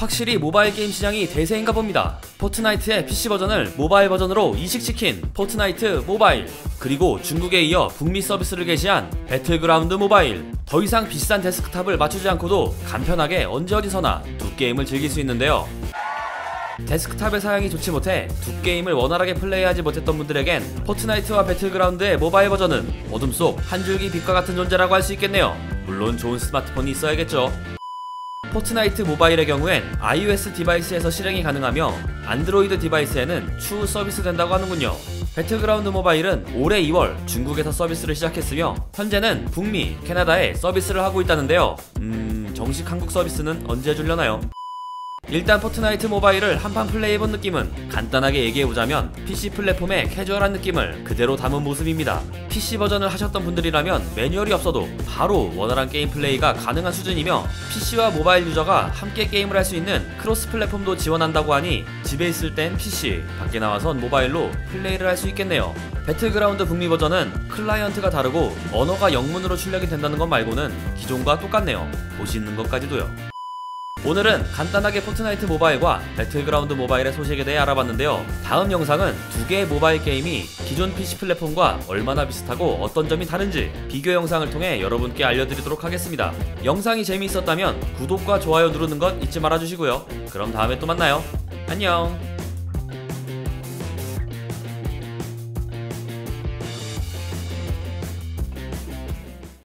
확실히 모바일 게임 시장이 대세인가 봅니다. 포트나이트의 PC 버전을 모바일 버전으로 이식시킨 포트나이트 모바일. 그리고 중국에 이어 북미 서비스를 개시한 배틀그라운드 모바일. 더 이상 비싼 데스크탑을 맞추지 않고도 간편하게 언제 어디서나 두 게임을 즐길 수 있는데요. 데스크탑의 사양이 좋지 못해 두 게임을 원활하게 플레이하지 못했던 분들에겐 포트나이트와 배틀그라운드의 모바일 버전은 어둠 속 한 줄기 빛과 같은 존재라고 할 수 있겠네요. 물론 좋은 스마트폰이 있어야겠죠. 포트나이트 모바일의 경우엔 iOS 디바이스에서 실행이 가능하며 안드로이드 디바이스에는 추후 서비스 된다고 하는군요. 배틀그라운드 모바일은 올해 2월 중국에서 서비스를 시작했으며 현재는 북미, 캐나다에 서비스를 하고 있다는데요. 음, 정식 한국 서비스는 언제 줄려나요? 일단 포트나이트 모바일을 한판 플레이해본 느낌은 간단하게 얘기해보자면 PC 플랫폼의 캐주얼한 느낌을 그대로 담은 모습입니다. PC 버전을 하셨던 분들이라면 매뉴얼이 없어도 바로 원활한 게임 플레이가 가능한 수준이며 PC와 모바일 유저가 함께 게임을 할 수 있는 크로스 플랫폼도 지원한다고 하니 집에 있을 땐 PC, 밖에 나와선 모바일로 플레이를 할 수 있겠네요. 배틀그라운드 북미 버전은 클라이언트가 다르고 언어가 영문으로 출력이 된다는 것 말고는 기존과 똑같네요. 보시는 것까지도요. 오늘은 간단하게 포트나이트 모바일과 배틀그라운드 모바일의 소식에 대해 알아봤는데요. 다음 영상은 두 개의 모바일 게임이 기존 PC 플랫폼과 얼마나 비슷하고 어떤 점이 다른지 비교 영상을 통해 여러분께 알려드리도록 하겠습니다. 영상이 재미있었다면 구독과 좋아요 누르는 것 잊지 말아주시고요. 그럼 다음에 또 만나요. 안녕.